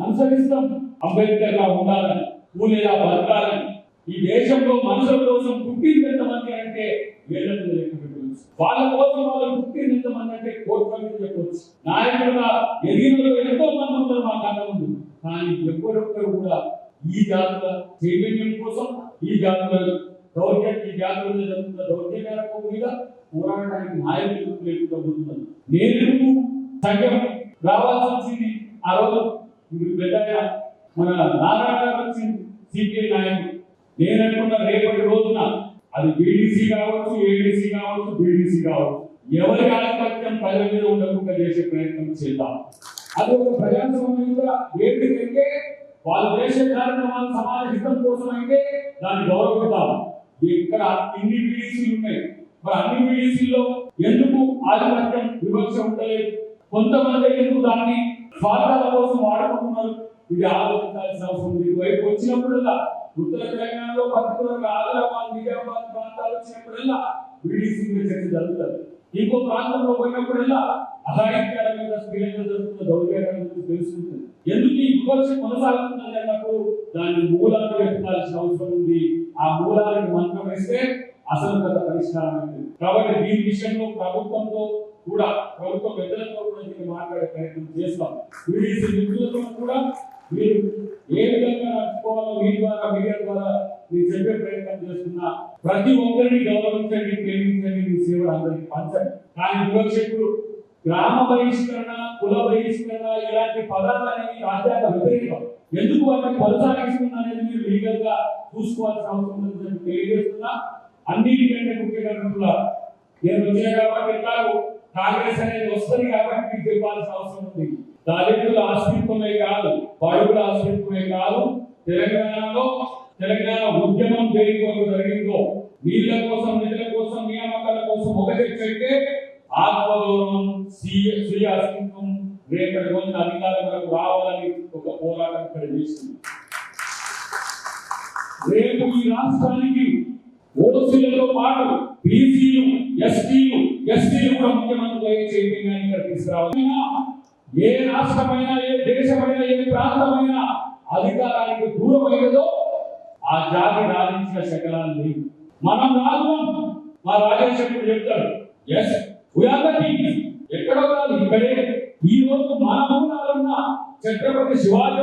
అనుసరిస్తాం. అంబేద్కర్ లా ఉండాలని ఊళ్ళేలా బతకాలని ఈ దేశంలో మనుషుల కోసం పుట్టింది ఎంతమంది అంటే వేలకు వాళ్ళ కోసం వాళ్ళు పుట్టింది ఎంతమంది అంటే కోట్ల చెప్పవచ్చు నాయకులుగా ఎదిగిన ఎంతో మంది ఉంటారు మా కళ్ళ ముందు. కానీ ఎవరొక్కరు కూడా ఈ జాతుల చైతన్యం కోసం ఈ జాతుల దౌర్జన్య ఈ జాతుల జరుగుతున్న దౌర్జన్యాలకు మీద పోరాడడానికి నాయకులు లేకుండా పోతున్నారు నేను సంఘం రావాల్సి వచ్చింది ఆ రోజు మన నారాయణ గారు సిపిఐ నాయకుడు. నేను అనుకున్న రేపటి రోజున అది బీడీసీ కావచ్చు ఏడీసీ కావచ్చు బీడీసీ కావచ్చు. ఎవరి ఆధిపత్యం ప్రజల మీద ఉండకుండా చేసే ప్రయత్నం చేద్దాం. అది ఒక ప్రజాస్వామ్యంగా ఏంటికంటే వాళ్ళు చేసే కార్యక్రమాలు సమాజ హితం కోసం అయితే దాన్ని గౌరవిద్దాం. ఇక్కడ ఇన్ని బీడీసీలు ఉన్నాయి? మరి అన్ని బీడీసీల్లో ఎందుకు ఆధిపత్యం వివక్ష ఉండలేదు? కొంతమంది ఎందుకు దాన్ని స్వార్థాల కోసం వాడుకుంటున్నారు? ఇది ఆలోచించాల్సిన అవసరం ఉంది. వైపు వచ్చినప్పుడల్లా ఉత్తర తెలంగాణలో పర్టికులర్గా ఆదిలాబాద్ నిజామాబాద్ ప్రాంతాలు వచ్చినప్పుడల్లా బీడీసీ మీద చర్చ జరుగుతుంది. ఇంకో ప్రాంతంలో పోయినప్పుడల్లా అసాహిత్యాల మీద స్త్రీల జరుగుతున్న దౌర్జన్యాల గురించి తెలుసుకుంటుంది. ఎందుకు ఈ వివక్ష కొనసాగుతున్నది అన్నప్పుడు దాని మూలాలు వెతకాల్సిన అవసరం ఉంది. ఆ మూలాలను మంత్రం వేస్తే అసలు కథ పరిష్కారం అయింది కాబట్టి దీని విషయంలో ప్రభుత్వంతో కూడా ప్రభుత్వ పెద్దలతో కూడా మాట్లాడే ప్రయత్నం చేస్తాం. బీడీసీ మిత్రులతో కూడా మీరు ఏ విధంగా నడుచుకోవాలో మీ ద్వారా మీడియా ద్వారా మీరు చెప్పే ప్రయత్నం చేస్తున్నా ప్రతి ఒక్కరిని గౌరవించండి ప్రేమించండి మీ సేవలు అందరికీ పంచండి. కానీ వివక్షకుడు గ్రామ బహిష్కరణ కుల బహిష్కరణ ఇలాంటి పదాలు అనేవి రాజ్యాంగ వ్యతిరేకం. ఎందుకు వాటిని కొనసాగిస్తుంది అనేది మీరు లీగల్గా చూసుకోవాల్సిన అవసరం ఉందని తెలియజేస్తున్నా. అన్నిటికంటే ముఖ్యంగా నేను వచ్చాను కాబట్టి ఎట్లాగో కాంగ్రెస్ అనేది వస్తుంది కాబట్టి మీకు చెప్పాల్సిన అవసరం ఉంది. దళితులు అస్తిత్వమే కాదు బడుగులు అస్తిత్వమే కాదు తెలంగాణలో తెలంగాణ ఉద్యమం దేని కొరకు రాష్ట్రమైన ఏ దేశమైన ఏ ప్రాంతమైన అధికారానికి దూరమైనదో ఆ జాతి రాజించిన శకలాలు లేవు. మనం రాజులం మా రాజేశ్వరుడు చెప్తాడు ఎస్ ఎక్కడో కాదు ఇక్కడే. ఈ రోజు మన మూలాలున్న ఛత్రపతి శివాజీ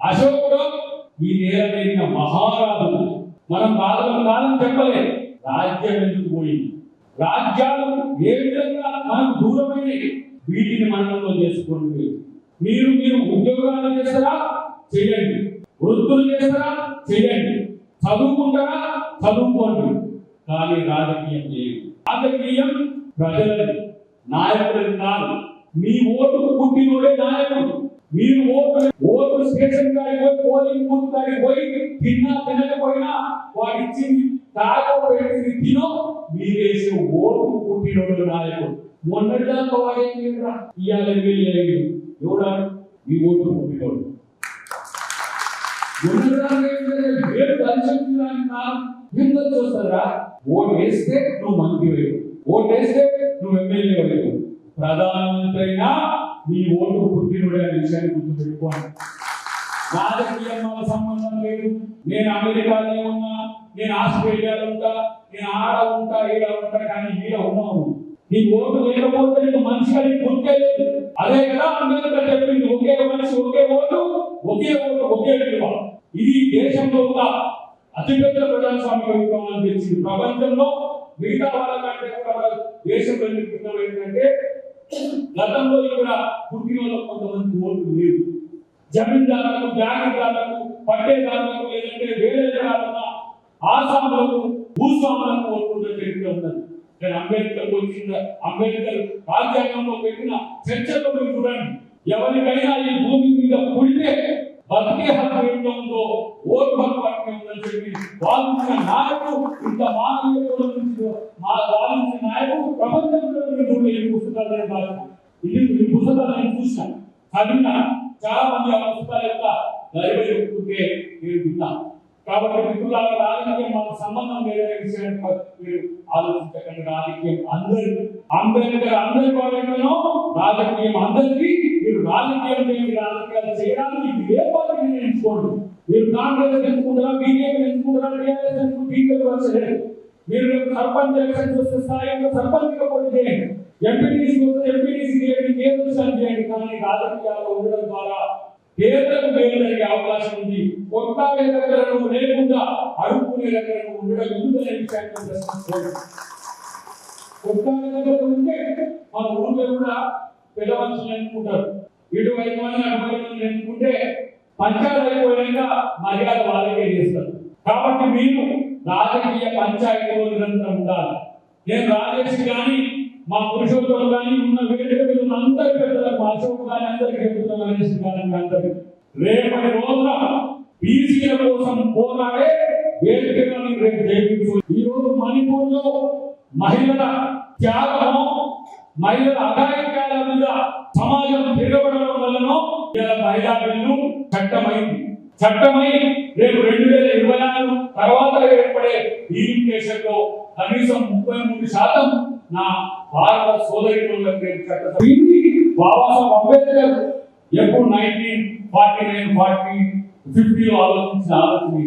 అశోకుడు ఈ నేల మహారాజు. మనం రాజులం కాదని చెప్పలేదు రాజ్యం ఎందుకు పోయింది? రాజ్యాలు ఏ విధంగా మనకు దూరమైనవి? వీటిని మనలో చేసుకోండి మీరు. మీరు ఉద్యోగాలు చేస్తారా? చేయండి. వృత్తులు చేస్తారా? చేయండి. చదువుకుంటారా? చదువుకోండి. కానీ రాజకీయం చేయండి రాజకీయం ప్రజలది. నాయకుడిని కాదు. మీ ఓటుకు పుట్టినోడే నాయకుడు. మీరు ఓటు ఓటు స్టేషన్ కాడికి పోయి పోలింగ్ బూత్ కాడికి పోయి తిన్నా తినకపోయినా వాడిచ్చింది తాగో పెట్టింది తినో మీరేసే ఓటు పుట్టినోడు నాయకుడు. మొన్నటిదాకా వాడే ఇవాళ ఎమ్మెల్యే ఎవడా? మీ ఓటు పుట్టినోడు. ఎందుకు చూస్తారా? ఓటు వేస్తే నువ్వు మంత్రి వేయవు ఓటు వేస్తే నువ్వు ఎమ్మెల్యే వేయవు ప్రధానమంత్రి అయినా నీ ఓటు పుట్టినోడే అనే విషయాన్ని గుర్తుపెట్టుకోండి రాజకీయం వల్ల సంబంధం లేదు. నేను అమెరికాలో ఉన్నా నేను ఆస్ట్రేలియాలో ఉంటా నేను ఆడ ఉంటా ఈడ ఉంటా కానీ ఈడ ఉన్నావు. నీ ఓటు లేకపోతే నీకు మనిషి అని గుర్తే లేదు. అదే కదా అంబేద్కర్ చెప్పింది ఒకే మనిషి ఒకే ఓటు ఒకే ఓటు ఒకే విలువ. ఇది దేశంలో ఒక అతిపెద్ద ప్రజాస్వామ్య అని తెలిసింది. ప్రపంచంలో మిగతా వాళ్ళకంటే కూడా దేశంలో విప్లవం ఏంటంటే గతంలో ఇక్కడ పుట్టిన వాళ్ళకు కొంతమంది ఓటు లేదు. జమీందారులకు జాగీర్దారులకు పట్టేదారులకు లేదంటే వేరే జనాలన్న ఆసాములకు భూస్వాములకు ఓట్లున్న చరిత్ర ఉన్నది కానీ అంబేద్కర్ వచ్చిన అంబేద్కర్ రాజ్యాంగంలో పెట్టిన చర్చలో మీరు చూడండి ఎవరికైనా ఈ భూమి మీద పుడితే బతికే హక్కు ఎంత ఉందో ఓటు హక్కు హక్కు ఉందని చెప్పి వాదించిన నాయకుడు ఇంత మానవీయత నుంచి మా వాదించిన నాయకుడు ప్రపంచంలో మీరు ఈ పుస్తకాలు నేను రాశాను. ఇది ఈ పుస్తకాలు నేను చూశాను చదివిన చాలా మంది ఆ పుస్తకాల యొక్క గరిబడి చెప్పుకుంటే నేను విన్నా కాబట్టి మిత్రులారా రాజకీయం మాకు సంబంధం లేదనే విషయాన్ని మీరు ఆలోచించకండి. రాజకీయం అందరి అంబేద్కర్ అందరి వాళ్ళను రాజకీయం అందరికీ మీరు రాజకీయం చేయండి రాజకీయాలు చేయడానికి మీరు ఏ పార్టీని ఎంచుకోండి మీరు కాంగ్రెస్ ఎంచుకుంటారా బీజేపీ ఎంచుకుంటారా టీఆర్ఎస్ ఎంచుకుంటారు బీజేపీ వచ్చలేదు మీరు రేపు సర్పంచ్ ఎలక్షన్స్ వస్తే స్థాయిలో సర్పంచ్గా పోటీ చేయండి. ఎంపీటీసీ వస్తే ఎంపీటీసీ చేయండి కేంద్రం చేయండి. కానీ రాజకీయాల్లో ఉండడం ద్వారా పేదలకు మేలు అవకాశం ఉంది. కొట్టాలే దగ్గర నువ్వు లేకుండా అడుక్కునే దగ్గర నువ్వు ఉండడం ఎందుకనే విషయాన్ని ప్రశ్నించుకోండి కొట్టాలే దగ్గర ఉంటే మన ఊళ్ళో కూడా పెద్ద మనుషులు ఎన్నుకుంటారు ఇటువైపు మంది అటువైపు ఎన్నుకుంటే పంచాయతీ అయిపోయాక మర్యాద వాళ్ళకే చేస్తారు. కాబట్టి మీరు రాజకీయ పంచాయతీలో నిరంతరం ఉండాలి. నేను రాజేసి కానీ మా పురుషోత్తం కానీ ఉన్న వేడుకలు ఉన్న అందరి పెద్దలకు మా అశోక్ కానీ అందరికీ చెబుతున్నా గణేష్ కానీ అందరికి రేపటి రోజున బీసీల కోసం పోరాడే వేదికగా రేపు జయించు. ఈ రోజు మణిపూర్లో మహిళల త్యాగము మహిళల అఘాయిత్యాల మీద సమాజం తిరగబడడం వలన ఇలా మహిళా బిల్లు చట్టమైంది. చట్టమై రేపు రెండు వేల ఇరవై ఆరు తర్వాత ఏర్పడే ఈరిగేషన్లో కనీసం ముప్పై మూడు శాతం నా భారత సోదరి బాబాసాహెబ్ అంబేద్కర్ ఎప్పుడు నైన్టీన్ ఫార్టీ నైన్ ఫార్టీ ఫిఫ్టీలో ఆలోచించిన ఆలోచన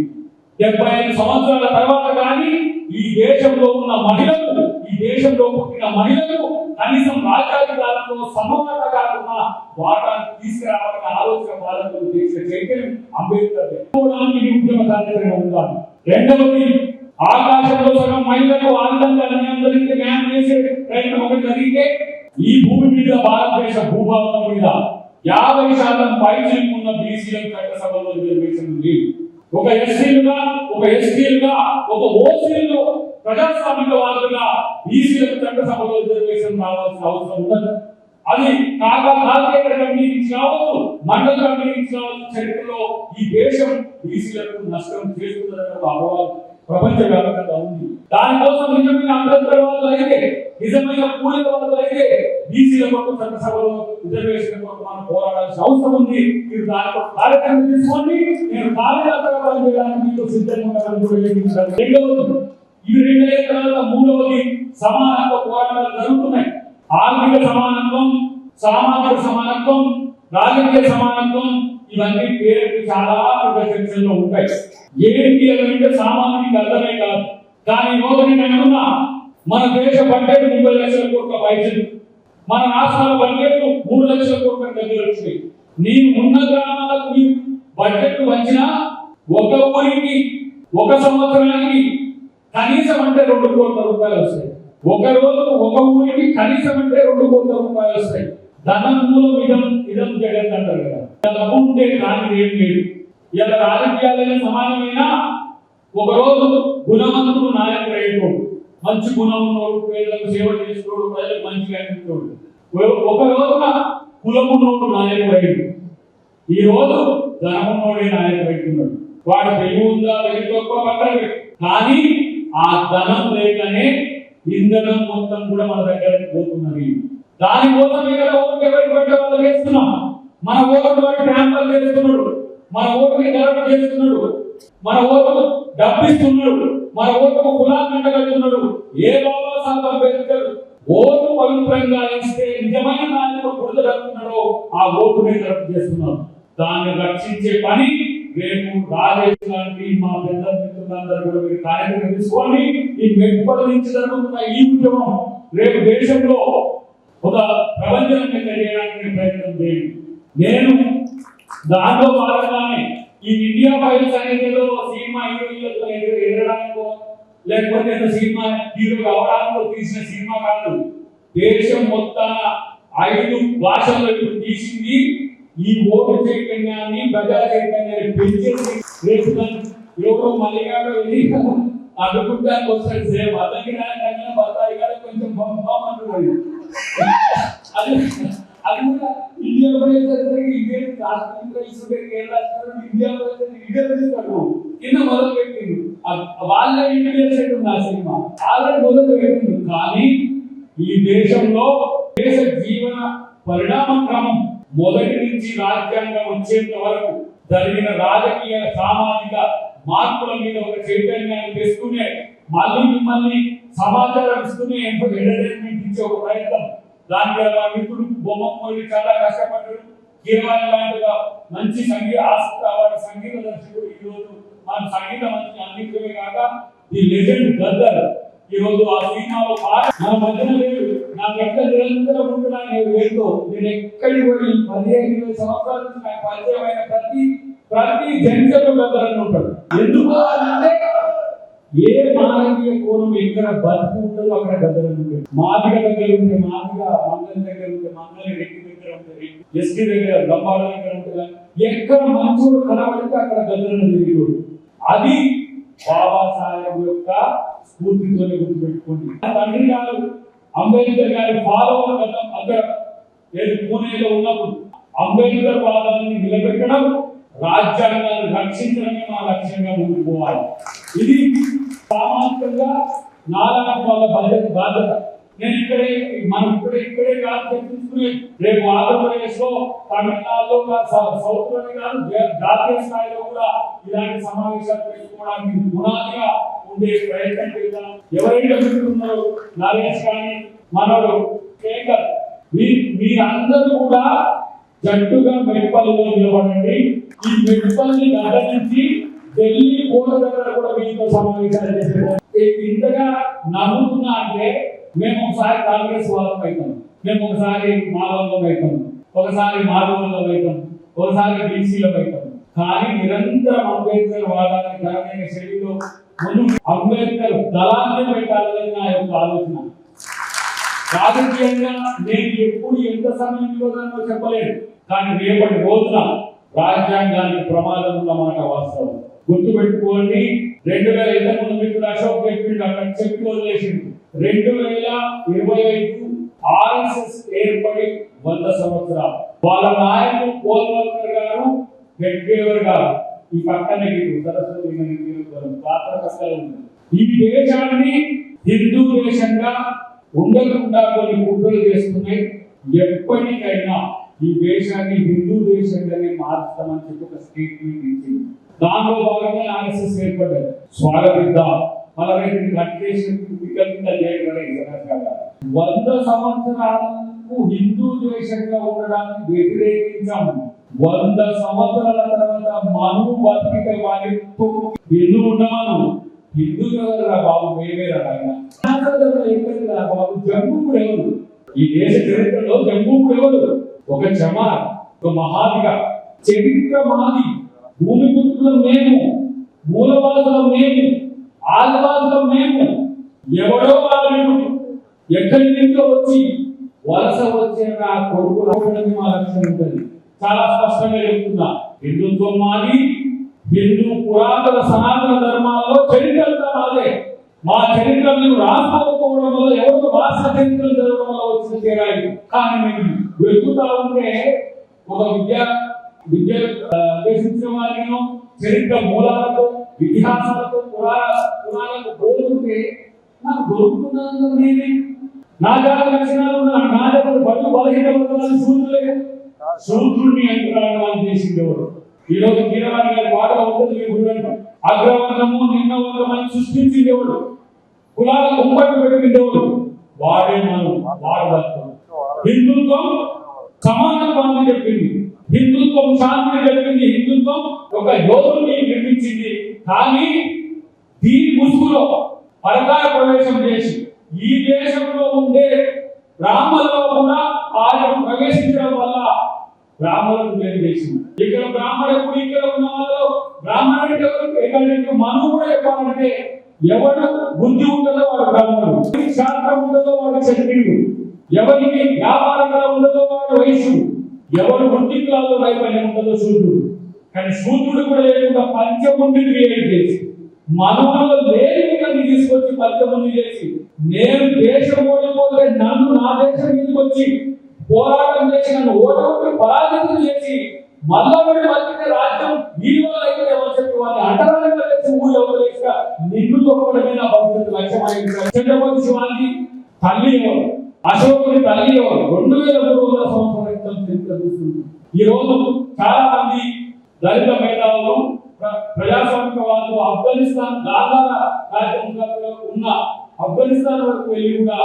డెబ్బై ఐదు సంవత్సరాల తర్వాత కానీ ఈ దేశంలో ఉన్న మహిళలు ఈ దేశంలో పుట్టిన మహిళలు కనీసం రాజ్యాధికారంలో సమానత కాకుండా వాటాన్ని తీసుకురావాలనే ఆలోచన వాళ్ళకు చేసిన చైతన్యం అంబేద్కర్. ఉద్యమ కార్యక్రమం ఉండాలి. రెండవది ఆకాశంలో సగం మహిళలు ఆ విధంగా అందరికీ న్యాయం చేసే ప్రయత్నం ఒకటి జరిగితే ఈ భూమి మీద భారతదేశ భూభాగం మీద యాభై శాతం పైచిలకు ఉన్న బీసీలకు చట్టసభలో రిజర్వేషన్ ఉంది ఒక ఎస్సీలుగా ఒక ఎస్టీలుగా ఒక ఓసీలు ప్రజాస్వామిక ప్రజాస్వామికవాదులుగా బీసీలకు చట్టసభలో రిజర్వేషన్ రావాల్సిన అవసరం ఉండదు అది కాగా కాకేకర కమిటీ నుంచి కావచ్చు మండల కమిటీ నుంచి కావచ్చు చరిత్రలో ఈ దేశం బీసీలకు నష్టం చేస్తుందనే ఒక ప్రపంచ ప్రపంచవ్యాప్తంగా ఉంది. దానికోసం నిజమైన అంబేద్కర్వాదులు అయితే నిజమైన కూలీల వాళ్ళు అయితే బీసీల కోసం చట్టసభలో రిజర్వేషన్ కోసం మనం పోరాడాల్సిన అవసరం ఉంది. మీరు దానిలో కార్యక్రమం తీసుకోండి నేను కార్యకర్తగా పనిచేయడానికి మీతో సిద్ధంగా ఉండాలని కూడా రెండవది ఇవి రెండు అయిన తర్వాత మూడవది సమానత్వ పోరాటాలు జరుగుతున్నాయి. ఆర్థిక సమానత్వం సామాజిక సమానత్వం రాజకీయ సమానత్వం ఇవన్నీ పేర్లు చాలా పెద్ద ఉంటాయి. ఏంటి అని అంటే సామాన్యునికి అర్థమే కాదు. దాని రోజున రోజు మన దేశ బడ్జెట్ ముప్పై లక్షల కోట్ల పైసలు. మన రాష్ట్రాల బడ్జెట్ మూడు లక్షల కోట్ల దగ్గర వచ్చింది. నేను ఉన్న గ్రామాలకు మీరు బడ్జెట్ వచ్చినా ఒక ఊరికి ఒక సంవత్సరానికి కనీసం అంటే రెండు కోట్ల రూపాయలు వస్తాయి. ఒక రోజు ఒక ఊరికి కనీసం అంటే రెండు కోట్ల రూపాయలు వస్తాయి. ధనం మూలం ఇదం ఇదం జగన్ అంటారు కదా. డబ్బు ఉంటే కానీ ఏం లేదు. ఇలా రాజకీయాలైన సమానమైన ఒక రోజు గుణవంతుడు నాయకుడు అయిపోడు. మంచి గుణం ఉన్నోడు పేదలకు సేవ చేసుకోడు ప్రజలకు మంచిగా అనిపించోడు ఒక రోజున కులమున్నోడు నాయకుడు అయ్యాడు ఈ రోజు ధనమున్నోడే నాయకుడు అవుతున్నాడు వాడు తెలివి ఉందా తెలివి తక్కువ పక్కన కానీ ఆ ధనం లేకనే ఇంధనం మొత్తం కూడా మన దగ్గర పోతున్నది. దానికోసం ఇక్కడ ఓటు ఎవరికి పడితే వాళ్ళు వేస్తున్నాం. మన ఓటు వాడు ట్యాంపర్ చేస్తున్నాడు. మన ఓటుకి కరెక్ట్ చేస్తున్నాడు. మన ఓటుకు డబ్బిస్తున్నాడు. మన ఓటుకు కులాన్ని అంటగడుతున్నాడు ఏ బాబాసాహెబ్ పెరుగుతాడు ఓటు పవిత్రంగా ఇస్తే నిజమైన నాయకుడు గుర్తుడుతున్నాడో ఆ ఓటుని కరెక్ట్ చేస్తున్నాడు. దాన్ని రక్షించే పని రేపు రాజేష్ లాంటి మా పెద్ద మిత్రులందరూ కూడా మీరు కార్యక్రమం తీసుకోండి. ఈ మెట్టుబడి నుంచి జరుగుతున్న ఈ ఉద్యమం రేపు దేశంలో ఒక ప్రపంచం చేయడానికి ప్రయత్నం చేయండి. నేను దాంట్లో భాగంగానే ఈ ఇండియా ఫైల్స్ అనేదిలో సినిమా హీరోయిన్లతో ఎగరడానికో లేకపోతే సినిమా హీరో కావడానికో తీసిన సినిమా కాదు. దేశం మొత్తం ఐదు భాషల్లో ఇప్పుడు తీసింది. ఈ ఓటు చైతన్యాన్ని ప్రజా చైతన్యాన్ని పెంచేసి రేపు దాన్ని ఎవరో మల్లిగాడు వెళ్ళి అడుగుతానికి వస్తాడు సేమ్ అతనికి నాయన బత్తాయి కొంచెం పంపమంటున్నాడు అది అది కూడా ఇండియా పోయేసరికి ఇండియా రాష్ట్రం ఇస్తుంటే కేరళ ఇండియా పోయేసరికి ఇండియా కింద మొదలు వాళ్ళ ఉంది ఆ సినిమా. ఆల్రెడీ మొదలు కానీ ఈ దేశంలో దేశ జీవన పరిణామ క్రమం మొదటి నుంచి రాజ్యాంగం వచ్చేంత వరకు జరిగిన రాజకీయ సామాజిక మార్పుల మీద ఒక చైతన్యాన్ని తెస్తూనే మళ్ళీ మిమ్మల్ని సమాచారం ఇస్తూనే ఎంటర్టైన్మెంట్ ఇచ్చే ఒక ప్రయత్నం దానికి మా మిత్రుడు బొమ్మమ్మడి చాలా కష్టపడ్డాడు. కీరవాణి లాంటిగా మంచి సంగీత ఆసక్తి వారి సంగీత దర్శకుడు ఈరోజు మన సంగీత మంచి అందించడమే కాక ది లెజెండ్ గద్దర్. ఈరోజు ఆ సినిమాలో నా మధ్యన లేదు. నా ఎక్కడ నిరంతరం ఉంటున్నా నేను లేదు నేను ఎక్కడికి పోయి పదిహేను ఇరవై సంవత్సరాల నుంచి నాకు పరిచయమైన ప్రతి ప్రతి జంటలో గద్దర్ అని ఉంటాడు ఎందుకు అంటే ఏ మానవీయ కోణం ఎక్కడ బతుకు ఉంటుందో అక్కడ గద్దలు అని మాదిగ దగ్గర ఉంటే మాదిగ మంగళ దగ్గర ఉంటే మంగళ రెడ్డి దగ్గర ఉంటుంది ఎస్కి ఎస్టీ దగ్గర గంబాల దగ్గర ఉంటుంది ఎక్కడ మంచోడు కనబడితే అక్కడ గద్దలను తిరిగి అది బాబాసాహెబ్ యొక్క స్ఫూర్తితోనే గుర్తుపెట్టుకోండి. తండ్రి గారు అంబేద్కర్ గారి ఫాలోవర్ కదా అక్కడ నేను పూణేలో ఉన్నప్పుడు అంబేద్కర్ వాదాన్ని నిలబెట్టడం రాజ్యాంగాన్ని రక్షించడమే మా లక్ష్యంగా ముందుకు పోవాలి. ఇది సామాజికంగా నాలాంటి వాళ్ళ బాధ్యత. బాధ్యత నేను ఇక్కడే మనం ఇక్కడే ఇక్కడే కాదు చర్చించుకుని రేపు ఆంధ్రప్రదేశ్లో తమిళనాడులో కా- సౌత్లోనే కాదు జాతీయ స్థాయిలో కూడా ఇలాంటి సమావేశాలు పెట్టుకోవడానికి పునాదిగా ఉండే ప్రయత్నం చేద్దాం. ఎవరైతే పెట్టుకున్నారో నరేష్ కానీ మనోడు శేఖర్ మీ మీరందరూ కూడా జట్టుగా మెడిపల్లో నిలబడండి. ఈ మెడిపల్ని గడ్డ ఢిల్లీ కోట దగ్గర కూడా మీతో సమావేశాలు చేసేది ఇంతగా నమ్ముతున్నా అంటే మేము ఒకసారి కాంగ్రెస్ వాళ్ళం అవుతాం. మేము ఒకసారి మా వాళ్ళం అవుతాం. ఒకసారి మాధవంలో అవుతాం. ఒకసారి బీసీలో అవుతాం. కానీ నిరంతరం అంబేద్కర్ వాదాన్ని ఘనమైన శైలిలో ముందు అంబేద్కర్ దళాన్ని పెట్టాలని నా యొక్క ఆలోచన. రాజకీయంగా నేను ఎప్పుడు ఎంత సమయం ఇవ్వగలనో చెప్పలేదు కానీ రేపటి రోజున రాజ్యాంగానికి ప్రమాదం ఉన్నమాట వాస్తవం. గుర్తు పెట్టుకోండి రెండు వేల ఇరవై ముందు మీకు అశోక్ చెప్పిండు అక్కడ చెప్పి వదిలేసిండు. రెండు వేల ఇరవై ఐదు ఆర్ఎస్ఎస్ ఏర్పడి వంద సంవత్సరాలు. వాళ్ళ నాయకులు కోల్వల్కర్ గారు గెడ్గేవర్ గారు ఈ పక్కనే పాత్ర కష్టాలు ఈ దేశాన్ని హిందూ దేశంగా ఉండకుండా కొన్ని కుట్రలు చేస్తున్నాయి. ఎప్పటికైనా ఈ దేశాన్ని హిందూ దేశంగానే మార్చుతామని చెప్పి ఒక స్టేట్మెంట్ ఇచ్చింది. దానిలో భాగంగా ఆర్ఎస్ఎస్ ఏర్పడ్డారు. స్వాగతిద్దాం. మన రేపు కట్టేషన్ వికల్పంగా చేయగలిగే వంద సంవత్సరాలకు హిందూ దేశంగా ఉండడానికి వ్యతిరేకించాము. వంద సంవత్సరాల తర్వాత మను బతికితే వారితో హిందూ ఉండమను? హిందూ ఎవరురా బాబు మేమేరా ఆయన? సనాతనులు ఎక్కడిరా బాబు జంబూకుడు ఎవరు? ఈ దేశ చరిత్రలో జంబూకుడు ఎవరు? ఒక చమా ఒక మహాదిగా చరిత్ర మాది. భూమి పుత్రులం మేము మూలవాసులం మేము ఆదివాసులం మేము. ఎవడో వాళ్ళు ఎక్కడి నుంచో వచ్చి వలస వచ్చిన నా కొడుకు రావడానికి మా లక్ష్యం ఉంటుంది. చాలా స్పష్టంగా చెప్తున్నా. హిందుత్వం మాది హిందూ పురాతన సనాతన ధర్మాలలో చరిత్రంతా మాదే మా చరిత్ర మేము రాసుకోకపోవడం వల్ల ఎవరికి భాష చరిత్రలు జరగడం వల్ల వచ్చిన తేడాయి కానీ మేము వెతుకుతా ఉంటే ఒక విద్య విద్య అభ్యసించిన వారిను చరిత్ర మూలాలకు ఇతిహాసాలకు పురాణ పురాణాలకు పోతుంటే నాకు దొరుకుతున్నందుకు నేనే నా జాత లక్షణాలు నా జాత బలు బలహీన వర్గాలు శూద్రులే. శూద్రుడిని అంతరాంగం చేసింది ఎవరు ఈ రోజు కీరవాణి గారి పాట ఉంటుంది మీ గురువు అగ్రవర్ణము నిన్న వర్గమని సృష్టించింది కులాల కుంపటి పెట్టిండేవాడు వాడే మనం వాడు హిందుత్వం సమానత్వం అని చెప్పింది హిందుత్వం శాంతిని చెప్పింది హిందుత్వం ఒక యోధుని నిర్మించింది కానీ దీని ముసుగులో పరకాయ ప్రవేశం చేసి ఈ దేశంలో ఉండే బ్రాహ్మణుల్లో కూడా ఆయన ప్రవేశించడం వల్ల బ్రాహ్మణులకు మేలు చేసింది ఇక్కడ బ్రాహ్మణుడు ఇక్కడ ఉన్న వాళ్ళు బ్రాహ్మణుడు ఎవరు ఎక్కడంటే మనం కూడా చెప్పాలంటే ఎవడు బుద్ధి ఉంటుందో వాడు బ్రాహ్మణుడు ఎవరికి శాస్త్రం ఉంటుందో వాడు క్షత్రియుడు ఎవరికి వ్యాపార కళ వయసు. ఎవరు వృత్తి నైపుణ్యం ఉంటుందో శూద్రుడు కానీ శూద్రుడు కూడా లేకుండా పంచముండి క్రియేట్ చేసి మనలో లేని తీసుకొచ్చి పంచముండి చేసి నేను దేశం ఓడిపోతే నన్ను నా దేశం మీదకి వచ్చి పోరాటం చేసి నన్ను ఓటమి పరాజితం చేసి మళ్ళా వీడు బతికే రాజ్యం వీరి అయితే ఎవరు చెప్పి వాళ్ళని అంటరాలుగా చేసి ఊరు ఎవరు లేక నిన్ను తొక్కడమే నా భవిష్యత్తు లక్ష్యమైంది చంద్రబాబు శివానికి తల్లి ఎవరు? అశోకుని తల్లి రెండు వేల మూడు వందల సంవత్సరాల క్రితం చరిత్ర చూస్తుంది. ఈ రోజు చాలా మంది దళిత మేధావులు ప్ర- ప్రజాస్వామిక వాళ్ళు ఆఫ్ఘనిస్తాన్ గాజాల రాజ్యంలో ఉన్న ఆఫ్ఘనిస్తాన్ వరకు వెళ్ళి కూడా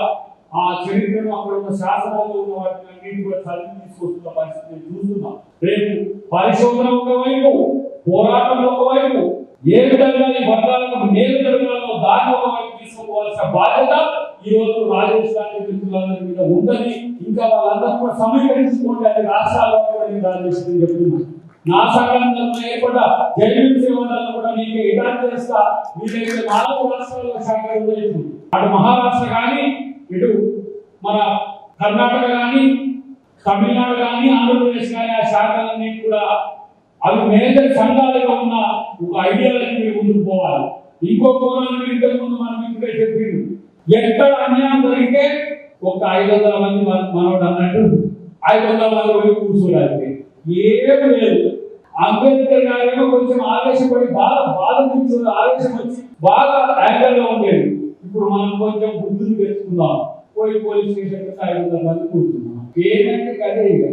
ఆ చరిత్రను అక్కడ ఉన్న శాసనాల్లో ఉన్న వాటిని అన్నింటి కూడా చదివి తీసుకొస్తున్న పరిస్థితి చూస్తున్నాం. రేపు పరిశోధన ఒకవైపు పోరాటం ఒకవైపు ఏ విధంగా ఈ వర్గాలకు మేలు జరగాలో దాన్ని ఒకవైపు తీసుకోవాల్సిన బాధ్యత ఈ రోజు రాజేష్ గాంధీ ఇంకా వాళ్ళందరూ కూడా సమీకరించుకోండి అది రాష్ట్రాల్లో కూడా చెప్తున్నాను నా సంఘంలో ఏర్పడ్డ జైలు సేవలను కూడా మీకు ఎటాక్ చేస్తా మీరైతే నాలుగు రాష్ట్రాల్లో శాఖ ఉన్నాయి అటు మహారాష్ట్ర కానీ ఇటు మన కర్ణాటక కానీ తమిళనాడు కానీ ఆంధ్రప్రదేశ్ కానీ ఆ శాఖలన్నీ కూడా అవి మేజర్ సంఘాలుగా ఉన్న ఒక ఐడియాలని మీరు ముందుకు పోవాలి. ఇంకో కోణాన్ని ఇంతకు ముందు మనం ఇప్పుడే చెప్పిండు ఎక్కడ అన్యాయం జరిగితే ఒక ఐదు వందల మంది మన- మనోడు అన్నట్టు ఐదు వందల మంది పోయి కూర్చోడానికి. ఏం లేదు. అంబేద్కర్ గారేమో కొంచెం ఆవేశపడి బాగా బాధ నుంచి ఆవేశం వచ్చి బాగా యాంగర్గా ఉండేది. ఇప్పుడు మనం కొంచెం బుద్ధులు తెచ్చుకుందాం పోయి పోలీస్ స్టేషన్కి ఐదు వందల మంది కూర్చున్నాం. ఏమంటే కదే ఇక.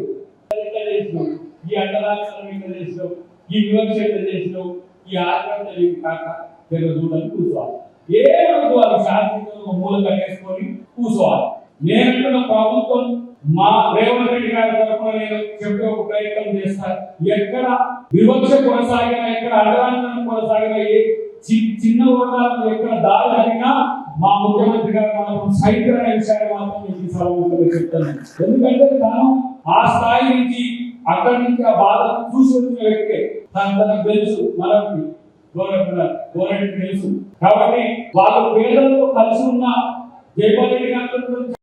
ఎట్లా చేసినావు ఈ అంటరాక్షరం ఎట్లా చేసినాం? ఈ వివక్ష ఎట్లా చేసినాం? ఈ ఆత్మహత్య కాక జర చూడని కూర్చోవాలి. ఏమనుకో వాళ్ళు శాంతిగా మూల కట్టేసుకొని కూర్చోవాలి. నేనంటున్న ప్రభుత్వం మా రేవంత్ రెడ్డి గారి తరఫున నేను చెప్పే ఒక ప్రయత్నం చేస్తాను ఎక్కడ వివక్ష కొనసాగినా ఎక్కడ అడగాంతరం కొనసాగినా ఏ చిన్న వర్గాలకు ఎక్కడ దారి జరిగినా మా ముఖ్యమంత్రి గారు మాత్రం సైతం విషయాన్ని మాత్రం మీకు సభలో చెప్తాను. ఎందుకంటే తాను ఆ స్థాయి నుంచి అక్కడి నుంచి ఆ బాధ చూసి వచ్చిన వ్యక్తే. తన తనకు తెలుసు మనకి గోరెంట్ తెలుసు. కాబట్టి వాళ్ళ పేదలతో కలిసి ఉన్న జయపాల్ రెడ్డి గారు